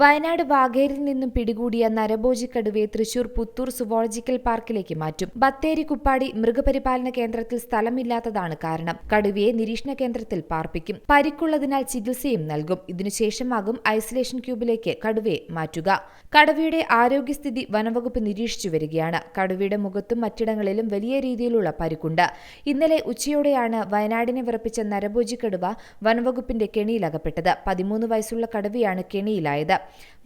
വയനാട് വാഗേരിൽ നിന്നും പിടികൂടിയ നരഭോജി കടുവയെ തൃശൂർ പുത്തൂർ സുവോളജിക്കൽ പാർക്കിലേക്ക് മാറ്റും. ബത്തേരി കുപ്പാടി മൃഗപരിപാലന കേന്ദ്രത്തിൽ സ്ഥലമില്ലാത്തതാണ് കാരണം. കടുവയെ നിരീക്ഷണ കേന്ദ്രത്തിൽ പാർപ്പിക്കും. പരിക്കുള്ളതിനാൽ ചികിത്സയും നൽകും. ഇതിനുശേഷമാകും ഐസൊലേഷൻ ക്യൂബിലേക്ക് കടുവയെ മാറ്റുക. കടുവയുടെ ആരോഗ്യസ്ഥിതി വനവകുപ്പ് നിരീക്ഷിച്ചു വരികയാണ്. കടുവയുടെ മുഖത്തും മറ്റിടങ്ങളിലും വലിയ രീതിയിലുള്ള പരിക്കുണ്ട്. ഇന്നലെ ഉച്ചയോടെയാണ് വയനാടിനെ വിറപ്പിച്ച നരഭോജി കടുവ വനവകുപ്പിന്റെ കെണിയിലകപ്പെട്ടത്. പതിമൂന്ന് വയസ്സുള്ള കടുവയാണ് കെണിയിലായത്.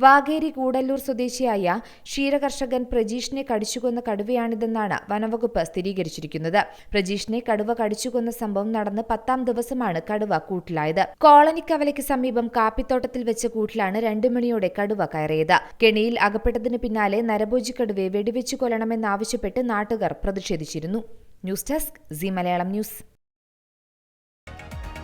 വാഗേരി കൂടല്ലൂർ സ്വദേശിയായ ക്ഷീരകർഷകൻ പ്രജീഷിനെ കടിച്ചുകൊന്ന കടുവയാണിതെന്നാണ് വനവകുപ്പ് സ്ഥിരീകരിച്ചിരിക്കുന്നത്. പ്രജീഷിനെ കടുവ കടിച്ചുകൊന്ന സംഭവം നടന്ന് പത്താം ദിവസമാണ് കടുവ കൂട്ടിലായത്. കോളനിക്കവലയ്ക്ക് സമീപം കാപ്പിത്തോട്ടത്തിൽ വെച്ച കൂട്ടിലാണ് രണ്ടു മണിയോടെ കടുവ കയറിയത്. കെണിയിൽ അകപ്പെട്ടതിന് പിന്നാലെ നരഭോജി കടുവയെ വെടിവെച്ചു കൊല്ലണമെന്നാവശ്യപ്പെട്ട് നാട്ടുകാർ പ്രതിഷേധിച്ചിരുന്നു. News desk Zee Malayalam news.